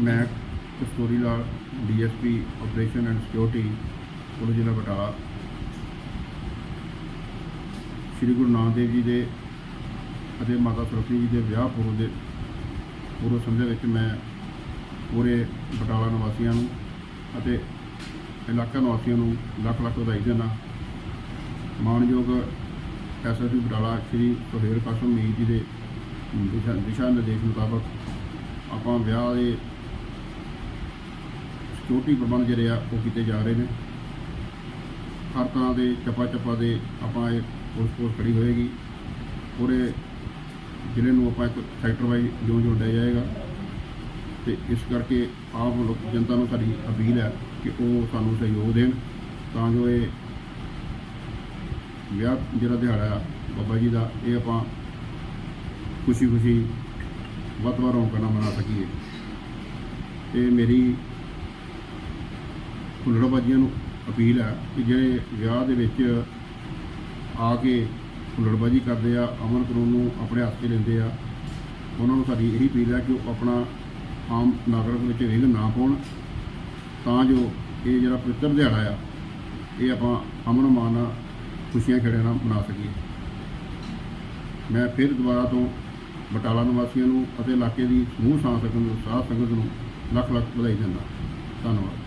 ਮੈਂ Kasturi Lal DSP operation and security police ਜ਼ਿਲ੍ਹਾ ਬਟਾਲਾ। ਸ੍ਰੀ ਗੁਰੂ ਨਾਨਕ ਦੇਵ ਜੀ ਦੇ ਅਤੇ ਮਾਤਾ ਸਰਸਵਤੀ ਜੀ ਦੇ ਵਿਆਹ ਪੁਰਬ ਦੇ ਪੂਰਵ ਸੰਧਿਆ ਵਿੱਚ ਮੈਂ ਪੂਰੇ ਬਟਾਲਾ ਨਿਵਾਸੀਆਂ ਨੂੰ ਅਤੇ ਇਲਾਕਾ ਨਿਵਾਸੀਆਂ ਨੂੰ ਲੱਖ ਲੱਖ ਵਧਾਈ ਦਿੰਦਾ ਮਾਣਯੋਗ ਐਸਐਸਪੀ ਬਟਾਲਾ ਸ੍ਰੀ ਸੁਹੇਲ ਕਾਸਮ ਮੀਰ ਜੀ ਦੇ ਦਿਸ਼ਾ ਦਿਸ਼ਾ ਨਿਰਦੇਸ਼ ਮੁਤਾਬਕ ਆਪਾਂ ਵਿਆਹ ਦੇ ਸਿਕਿਉਰਿਟੀ ਪ੍ਰਬੰਧ ਜਿਹੜੇ ਆ, ਉਹ ਕੀਤੇ ਜਾ ਰਹੇ ਨੇ। ਹਰ ਤਰ੍ਹਾਂ ਦੇ ਚੱਪਾ ਚੱਪਾ ਦੇ ਆਪਾਂ ਇਹ ਪੁਲਿਸ ਫੋਰਸ ਖੜੀ ਹੋਏਗੀ। ਪੂਰੇ ਜ਼ਿਲ੍ਹੇ ਨੂੰ ਆਪਾਂ ਇੱਕ ਸੈਕਟਰ ਵਾਈਜ਼ ਜਿਉਂ ਜਿਉਂ ਵੰਡਿਆ ਜਾਏਗਾ। ਤੇ ਇਸ ਕਰਕੇ ਆਪ ਲੋਕ, ਜਨਤਾ ਨੂੰ ਸਾਡੀ ਅਪੀਲ ਹੈ ਕਿ ਉਹ ਸਾਨੂੰ ਸਹਿਯੋਗ ਦੇਣ। ਤਾਂ ਜੋ ਇਹ ਵਿਆਹ ਜਿਹੜਾ ਦਿਹਾੜਾ ਆ, ਬਾਬਾ ਜੀ ਦਾ, ਇਹ ਆਪਾਂ ਖੁਸ਼ੀ ਖੁਸ਼ੀ ਵੱਧ ਤੋਂ ਵੱਧ ਰੌਣਕਾਂ ਨਾਲ ਮਨਾ ਸਕੀਏ। ਤੇ ਮੇਰੀ ਹੁੱਲੜਬਾਜ਼ੀਆਂ ਨੂੰ ਅਪੀਲ ਹੈ ਕਿ ਜਿਹੜੇ ਵਿਆਹ ਦੇ ਵਿੱਚ ਆ ਕੇ ਹੁੱਲੜਬਾਜ਼ੀ ਕਰਦੇ ਆ, ਅਮਨ ਕਾਨੂੰਨ ਨੂੰ ਆਪਣੇ ਹੱਥ 'ਚ ਲੈਂਦੇ ਆ, ਉਹਨਾਂ ਨੂੰ ਸਾਡੀ ਇਹੀ ਅਪੀਲ ਹੈ ਕਿ ਉਹ ਆਪਣਾ ਆਮ ਨਾਗਰਿਕ ਵਿੱਚ ਵਿਘਨ ਨਾ ਪਾਉਣ। ਤਾਂ ਜੋ ਇਹ ਜਿਹੜਾ ਪਵਿੱਤਰ ਦਿਹਾੜਾ ਆ, ਇਹ ਆਪਾਂ ਅਮਨ ਮਾਨ ਨਾਲ ਖੁਸ਼ੀਆਂ ਖੇੜਿਆਂ ਨਾਲ ਮਨਾ ਸਕੀਏ। ਮੈਂ ਫਿਰ ਦੁਬਾਰਾ ਤੋਂ ਬਟਾਲਾ ਨਿਵਾਸੀਆਂ ਨੂੰ ਅਤੇ ਇਲਾਕੇ ਦੀ ਸਮੂਹ ਸਾਂਸਦ ਨੂੰ, ਸਾਧ ਸੰਗਤ ਨੂੰ ਲੱਖ ਲੱਖ ਵਧਾਈ ਦਿੰਦਾ। ਧੰਨਵਾਦ।